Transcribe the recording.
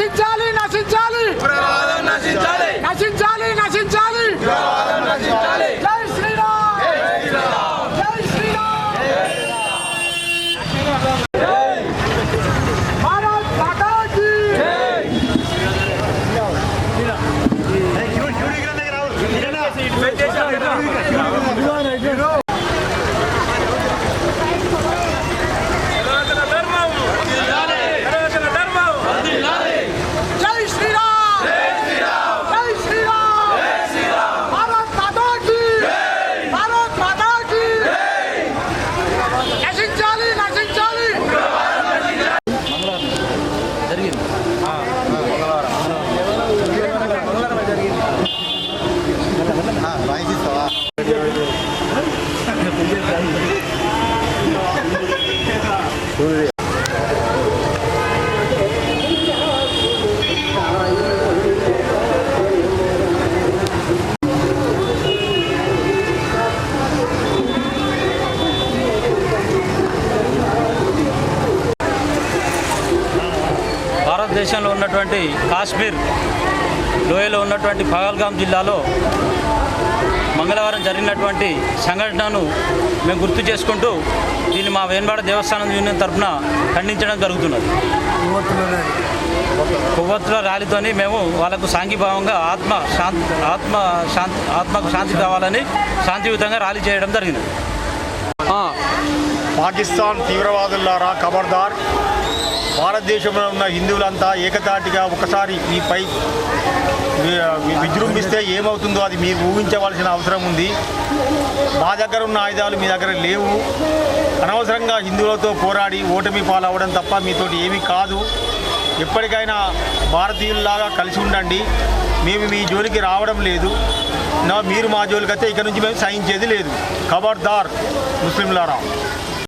ఆశించాలి soon భారతదేశంలో ఉన్నటువంటి కాశ్మీర్ లోయలో ఉన్నటువంటి పహల్గాం జిల్లాలో మంగళవారం జరిగినటువంటి సంఘటనను మేము గుర్తు చేసుకుంటూ దీన్ని మా వేన్వాడ దేవస్థానం యూనియన్ తరఫున ఖండించడం జరుగుతున్నది. కొవ్వొత్తుల ర్యాలీతోని మేము వాళ్ళకు సాంఘీభావంగా ఆత్మ శాంతి ఆత్మ శాంతి ఆత్మకు శాంతి కావాలని శాంతియుతంగా ర్యాలీ చేయడం జరిగింది. పాకిస్తాన్ తీవ్రవాదులారా ఖబర్దార్. భారతదేశంలో ఉన్న హిందువులంతా ఏకతాటిగా ఒకసారి ఈ పై విజృంభిస్తే ఏమవుతుందో అది మీరు ఊహించవలసిన అవసరం ఉంది. మా దగ్గర ఉన్న ఆయుధాలు మీ దగ్గర లేవు. అనవసరంగా హిందువులతో పోరాడి ఓటమి పాలవడం తప్ప మీతోటి ఏమీ కాదు. ఎప్పటికైనా భారతీయుల్లాగా కలిసి ఉండండి. మేము మీ జోలికి రావడం లేదు. నా మీరు మా జోలికి అయితే ఇక్కడ నుంచి మేము సహించేది లేదు. ఖబర్దార్ ముస్లింలారా.